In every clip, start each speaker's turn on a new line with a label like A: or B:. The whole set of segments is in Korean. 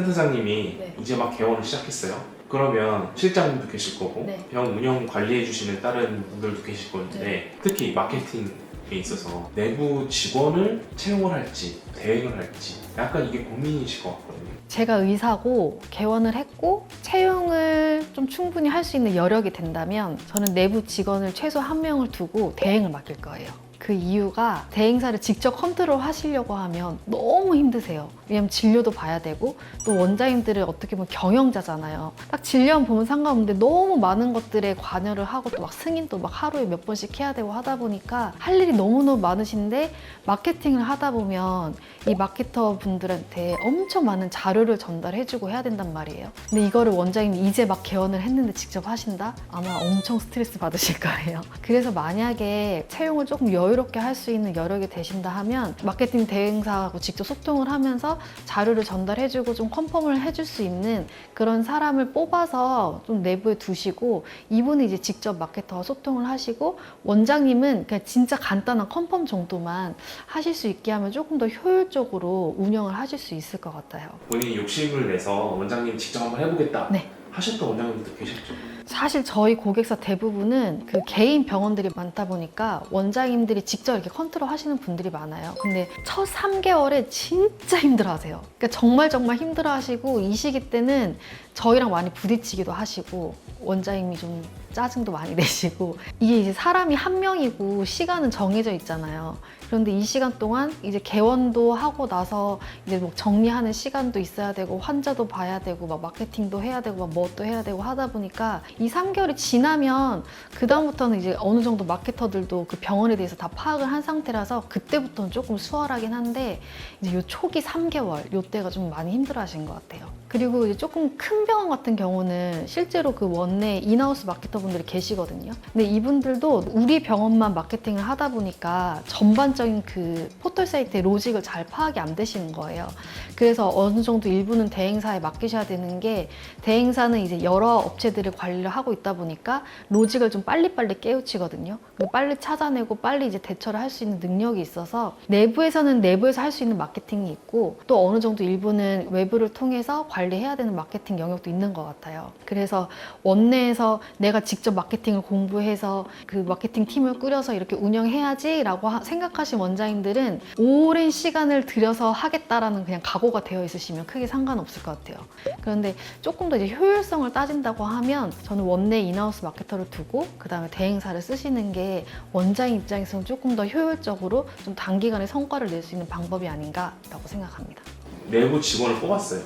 A: 센터장님이
B: 네.
A: 이제 막 개원을 시작했어요. 그러면 실장님도 계실 거고
B: 네.
A: 병 운영 관리해 주시는 다른 분들도 계실 건데
B: 네.
A: 특히 마케팅에 있어서 내부 직원을 채용을 할지 대행을 할지 약간 이게 고민이실 것 같거든요.
B: 제가 의사고 개원을 했고 채용을 좀 충분히 할 수 있는 여력이 된다면 저는 내부 직원을 최소 한 명을 두고 대행을 맡길 거예요. 그 이유가 대행사를 직접 컨트롤 하시려고 하면 너무 힘드세요. 왜냐면 진료도 봐야 되고 또 원장님들은 어떻게 보면 경영자잖아요. 딱 진료만 보면 상관없는데 너무 많은 것들에 관여를 하고 또 막 승인도 막 하루에 몇 번씩 해야 되고 하다 보니까 할 일이 너무너무 많으신데 마케팅을 하다 보면 이 마케터 분들한테 엄청 많은 자료를 전달해주고 해야 된단 말이에요. 근데 이거를 원장님이 이제 막 개원을 했는데 직접 하신다? 아마 엄청 스트레스 받으실 거예요. 그래서 만약에 채용을 조금 여유 롭게 할 수 있는 여력이 되신다 하면 마케팅 대행사하고 직접 소통을 하면서 자료를 전달해주고 좀 컨펌을 해줄 수 있는 그런 사람을 뽑아서 좀 내부에 두시고 이분은 이제 직접 마케터와 소통을 하시고 원장님은 그냥 진짜 간단한 컨펌 정도만 하실 수 있게 하면 조금 더 효율적으로 운영을 하실 수 있을 것 같아요.
A: 본인이 욕심을 내서 원장님 직접 한번 해보겠다
B: 네.
A: 하셨던 원장님도 계셨죠.
B: 사실 저희 고객사 대부분은 그 개인 병원들이 많다 보니까 원장님들이 직접 이렇게 컨트롤 하시는 분들이 많아요. 근데 첫 3개월에 진짜 힘들어 하세요. 그러니까 정말 정말 힘들어 하시고 이 시기 때는 저희랑 많이 부딪히기도 하시고 원장님이 좀 짜증도 많이 내시고 이게 이제 사람이 한 명이고 시간은 정해져 있잖아요. 그런데 이 시간 동안 이제 개원도 하고 나서 이제 뭐 정리하는 시간도 있어야 되고 환자도 봐야 되고 막 마케팅도 해야 되고 막뭐또 해야 되고 하다 보니까 이 3개월이 지나면 그 다음부터는 이제 어느 정도 마케터들도 그 병원에 대해서 다 파악을 한 상태라서 그때부터는 조금 수월하긴 한데 이제 요 초기 3개월 요 때가 좀 많이 힘들어 하신 것 같아요. 그리고 이제 조금 큰 병원 같은 경우는 실제로 그 원내 인하우스 마케터 분들이 계시거든요. 근데 이분들도 우리 병원만 마케팅을 하다 보니까 전반적인 그 포털 사이트의 로직을 잘 파악이 안 되시는 거예요. 그래서 어느 정도 일부는 대행사에 맡기셔야 되는 게 대행사는 이제 여러 업체들을 관리를 하고 있다 보니까 로직을 좀 빨리빨리 깨우치거든요. 빨리 찾아내고 빨리 이제 대처를 할 수 있는 능력이 있어서 내부에서는 내부에서 할 수 있는 마케팅이 있고 또 어느 정도 일부는 외부를 통해서 관리해야 되는 마케팅 영역도 있는 것 같아요. 그래서 원내에서 내가 직접 마케팅을 공부해서 그 마케팅 팀을 꾸려서 이렇게 운영해야지라고 하- 생각하신 원장님들은 오랜 시간을 들여서 하겠다라는 그냥 각오가 되어 있으시면 크게 상관없을 것 같아요. 그런데 조금 더 이제 효율성을 따진다고 하면 저는 원내 인하우스 마케터를 두고 그 다음에 대행사를 쓰시는 게 원장님 입장에서는 조금 더 효율적으로 좀 단기간에 성과를 낼 수 있는 방법이 아닌가라고 생각합니다.
A: 내부 직원을 뽑았어요.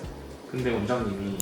A: 근데 원장님이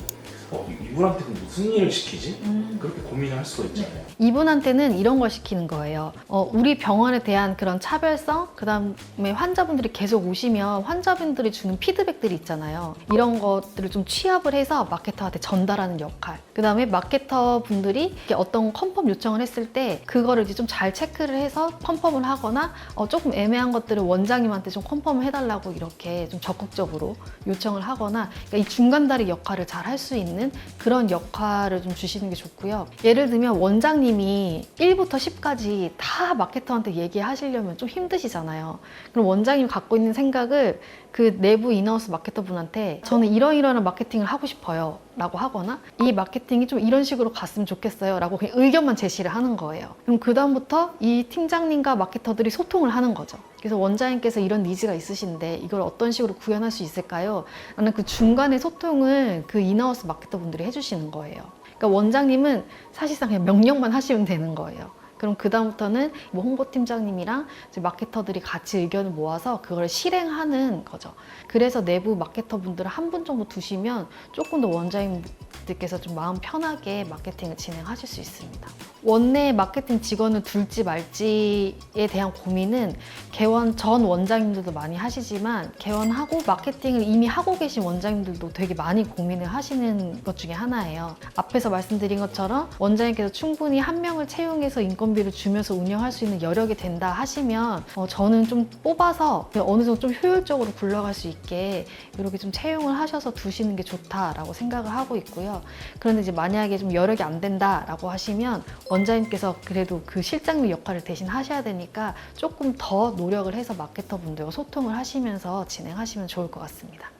A: 어, 이분한테 그럼 무슨 일을 시키지? 그렇게 고민을 할 수가 있잖아요.
B: 이분한테는 이런 걸 시키는 거예요. 어, 우리 병원에 대한 그런 차별성, 그 다음에 환자분들이 계속 오시면 환자분들이 주는 피드백들이 있잖아요. 이런 것들을 좀 취합을 해서 마케터한테 전달하는 역할. 그 다음에 마케터 분들이 어떤 컨펌 요청을 했을 때 그거를 이제 좀 잘 체크를 해서 컨펌을 하거나 어, 조금 애매한 것들을 원장님한테 좀 컨펌을 해달라고 이렇게 좀 적극적으로 요청을 하거나 그러니까 이 중간다리 역할을 잘 할 수 있는 그런 역할을 좀 주시는 게 좋고요. 예를 들면 원장님이 1부터 10까지 다 마케터한테 얘기하시려면 좀 힘드시잖아요. 그럼 원장님이 갖고 있는 생각을 그 내부 인하우스 마케터 분한테 저는 이러이러한 마케팅을 하고 싶어요. 라고 하거나 이 마케팅이 좀 이런 식으로 갔으면 좋겠어요. 라고 그냥 의견만 제시를 하는 거예요. 그럼 그 다음부터 이 팀장님과 마케터들이 소통을 하는 거죠. 그래서 원장님께서 이런 니즈가 있으신데 이걸 어떤 식으로 구현할 수 있을까요? 라는 그 중간의 소통을 그 인하우스 마케터 분들이 해주시는 거예요. 그러니까 원장님은 사실상 그냥 명령만 하시면 되는 거예요. 그럼 그다음부터는 뭐 홍보팀장님이랑 마케터들이 같이 의견을 모아서 그걸 실행하는 거죠. 그래서 내부 마케터 분들을 한 분 정도 두시면 조금 더 원장님들께서 좀 마음 편하게 마케팅을 진행하실 수 있습니다. 원내 마케팅 직원을 둘지 말지에 대한 고민은 개원 전 원장님들도 많이 하시지만 개원하고 마케팅을 이미 하고 계신 원장님들도 되게 많이 고민을 하시는 것 중에 하나예요. 앞에서 말씀드린 것처럼 원장님께서 충분히 한 명을 채용해서 인건비를 주면서 운영할 수 있는 여력이 된다 하시면 어, 저는 좀 뽑아서 어느 정도 좀 효율적으로 굴러갈 수 있게 이렇게 좀 채용을 하셔서 두시는 게 좋다라고 생각을 하고 있고요. 그런데 이제 만약에 좀 여력이 안 된다라고 하시면 원장님께서 그래도 그 실장님 역할을 대신 하셔야 되니까 조금 더 노력을 해서 마케터 분들과 소통을 하시면서 진행하시면 좋을 것 같습니다.